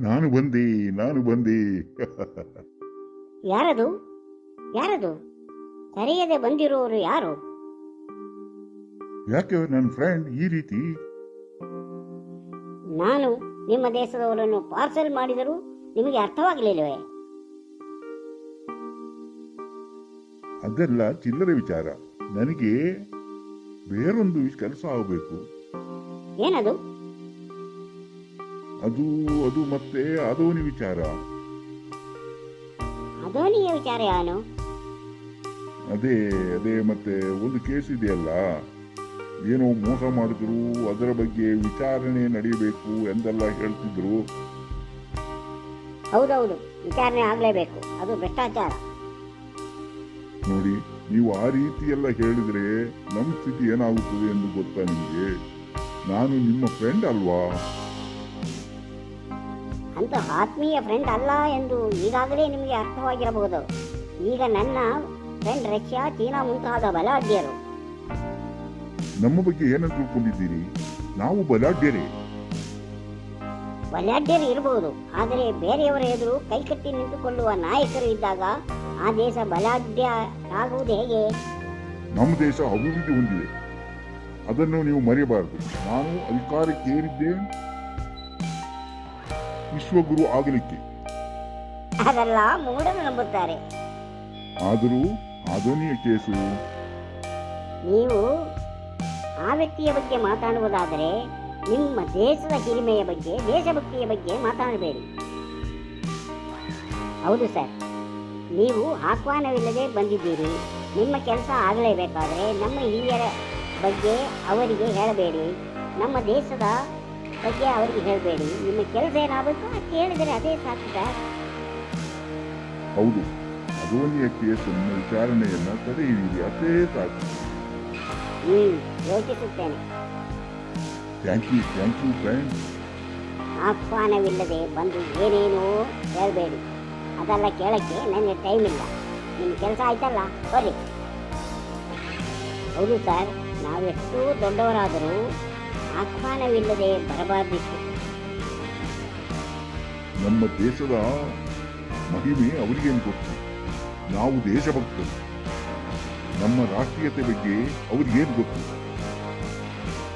ನಾನು ಬಂದಿ ನಾನು ಬಂದಿ. ಯಾರದು? ಯಾರದು? ಕರೆಯದೆ ಬಂದಿರೋರು ಯಾರು? ಯಾಕೆ ನನ್ನ ಫ್ರೆಂಡ್ ಈ ರೀತಿ? ನಾನು ನಿಮ್ಮ ದೇಶದವರನ್ನು ಪಾರ್ಸಲ್ ಮಾಡಿದರೂ ನಿಮಗೆ ಅರ್ಥವಾಗಲಿಲ್ಲವೇ? ಅದೆಲ್ಲ ಚಿಲ್ಲರೆ ವಿಚಾರ. ನನಗೆ ಬೇರೊಂದು ಕೆಲಸ ಆಗಬೇಕು. ಏನದು? ಅದು ಅದು ಮತ್ತೆ ಅದೋನಿ ವಿಚಾರ. ಅದೋನಿಯ ವಿಚಾರ ಯಾನು ಅದೇ ಅದೇ ಮತ್ತೆ ಒಂದು ಕೇಸ್ ಇದೆಯಲ್ಲ. ಏನೋ ಮೋಸ ಮಾಡಿದ್ರು ಅದರ ಬಗ್ಗೆ ವಿಚಾರಣೆ ನಡೆಯಬೇಕು ಎಂದೆಲ್ಲ ಹೇಳ್ತಿದ್ರು. ಹೌದೌದು ವಿಚಾರಣೆ ಆಗಲೇಬೇಕು ಅದು ಭ್ರಷ್ಟಾಚಾರ. ನೋಡಿ ನೀವು ಆ ರೀತಿ ಎಲ್ಲ ಹೇಳಿದ್ರೆ ನಮ್ಮ ಸ್ಥಿತಿ ಏನಾಗುತ್ತದೆ ಎಂದು ಗೊತ್ತಾ ನಿಮಗೆ? ನಾನು ನಿಮ್ಮ ಫ್ರೆಂಡ್ ಅಲ್ವಾ? ಅಂತ ಆತ್ಮೀಯ ಫ್ರೆಂಡ್ ಅಲ್ಲ ಎಂದು ಈಗಾಗಲೇ ನಿಮಗೆ ಅರ್ಥವಾಗಿರಬಹುದು. ಈಗ ನನ್ನ ಫ್ರೆಂಡ್ ರಷ್ಯಾ ಚೀನಾ ಮುಂತಾದ ಬಲಾಢ್ಯರು. ನಮ್ಮ ಬಗ್ಗೆ ಏನಂತ ತಿಳ್ಕೊಂಡಿದ್ದೀರಿ? ನಾವು ಬಲಾಢ್ಯರೇ. ಬಲಾಢ್ಯರು ಇರಬಹುದು ಆದರೆ ಬೇರೆಯವರ ಎದುರು ಕೈಕಟ್ಟಿ ನಿಂತುಕೊಳ್ಳುವ ನಾಯಕರು ಇದ್ದಾಗ ಆ ದೇಶ ಬಲಾಢ್ಯ ಆಗುವುದು ಹೇಗೆ? ನಮ್ಮ ದೇಶ ಅಭಿವೃದ್ಧಿ ಹೊಂದಿದೆ. ಅದನ್ನು ನೀವು ಮರೆಯಬಾರದು. ನಾನು ಅಧಿಕಾರಕ್ಕೆ ಏರಿದ್ದೆ ವಿಶ್ವಗುರು ಆಗಲಿಕ್ಕೆ. ಅದೆಲ್ಲ ಮೂಢರು ನಂಬುತ್ತಾರೆ. ಆದರೂ ಆಧುನಿಕ ಕೇಸು? ನೀವು ಆ ವ್ಯಕ್ತಿಯ ಬಗ್ಗೆ ಮಾತಾಡುವುದಾದರೆ ನಿಮ್ಮ ದೇಶದ ಹಿರಿಮೆಯ ಬಗ್ಗೆ ದೇಶಭಕ್ತಿಯ ಬಗ್ಗೆ ಮಾತಾಡಬೇಡಿ. ಹೌದು ಸರ್. ನೀವು ಆಹ್ವಾನವಿಲ್ಲದೆ ಬಂದಿದ್ದೀರಿ. ನಿಮ್ಮ ಕೆಲಸ ಆಗಲೇಬೇಕಾದರೆ ನಮ್ಮ ಹಿರಿಯರ ಬಗ್ಗೆ ಅವರಿಗೆ ಹೇಳಬೇಡಿ. ನಮ್ಮ ದೇಶದ ಬಗ್ಗೆ ಅವರಿಗೆ ಹೇಳಬೇಡಿ. ನಿಮ್ಮ ಕೆಲಸ ಏನಾಗಬೇಕು ಅದು ಕೇಳಿದರೆ ಅದೇ ಸಾಕು ಸರ್. ಹೌದು. ಅಗೋಲಿಯ ಕೇಸನ್ನು ವಿಚಾರಣೆಯನ್ನ ತಡೆಯುವಿರಿ ಅದೇ ಸಾಕು. ಹ್ಞೂ ಯೋಚಿಸುತ್ತೇನೆ. Thank you thank you friend ಆಹ್ವಾನವಿಲ್ಲದೆ ಬಂದು ಏನೇನೋ ಹೇಳಬೇಡಿ. ಅದೆಲ್ಲ ಕೇಳಕ್ಕೆ ನನಗೆ ಟೈಮ್ ಇಲ್ಲ. ನಿಮ್ಮ ಕೆಲಸ ಆಯ್ತಲ್ಲ ಬರ್ರಿ. ಹೌದು ಸರ್ ನಾವೆಷ್ಟು ದೊಡ್ಡವರಾದರೂ ಆಹ್ವಾನವಿಲ್ಲದೆ ಬರಬಾರದಿತ್ತು. ನಮ್ಮ ದೇಶದ ಮಹಿಮೆ ಅವರಿಗೇನು ಗೊತ್ತು. ನಾವು ದೇಶಭಕ್ತರು. ನಮ್ಮ ರಾಷ್ಟ್ರೀಯತೆ ಬಗ್ಗೆ ಅವ್ರಿಗೇನು ಗೊತ್ತು.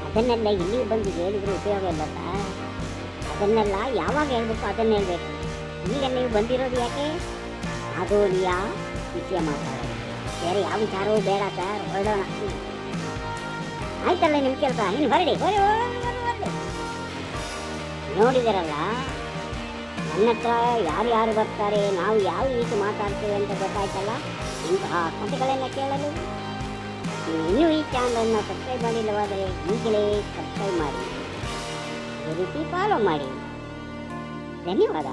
ಅದನ್ನೆಲ್ಲ ಇಲ್ಲಿ ಬಂದು ಹೇಳಿದ್ರೆ ಉಪಯೋಗ ಇಲ್ಲ ಅದನ್ನೆಲ್ಲ ಯಾವಾಗ ಹೇಳ್ಬೇಕು ಅದನ್ನ ಹೇಳ್ಬೇಕು. ಈಗ ನೀವು ಬಂದಿರೋದು ಯಾಕೆ? ಅದು ಅದೋನಿಯ ವಿಷಯ ಮಾತಾಡೋದು. ಬೇರೆ ಯಾವ ವಿಚಾರವೂ ಬೇಡ ಸರ್ ಹೊರಡೋಣ. ಆಯ್ತಲ್ಲ ನಿಮ್ಮ ಕೆಲಸ, ನೀನ್ ಹೊರಡಿ. ನೋಡಿದಿರಲ್ಲ ನನ್ನ ಹತ್ರ ಯಾರು ಯಾರು ಬರ್ತಾರೆ, ನಾವು ಯಾವ ರೀತಿ ಮಾತಾಡ್ತೇವೆ ಅಂತ ಗೊತ್ತಾಯ್ತಲ್ಲ? ಇಂತಹ ಕಥೆಗಳನ್ನ ಕೇಳಲು ನೀವು ಈ ಚಾನಲನ್ನು ಸಬ್ಸ್ಕ್ರೈಬ್ ಮಾಡಿಲ್ಲವಾದರೆ ಈಗಲೇ ಸಬ್ಸ್ಕ್ರೈಬ್ ಮಾಡಿ. ರೀತಿ ಫಾಲೋ ಮಾಡಿ. ಧನ್ಯವಾದ.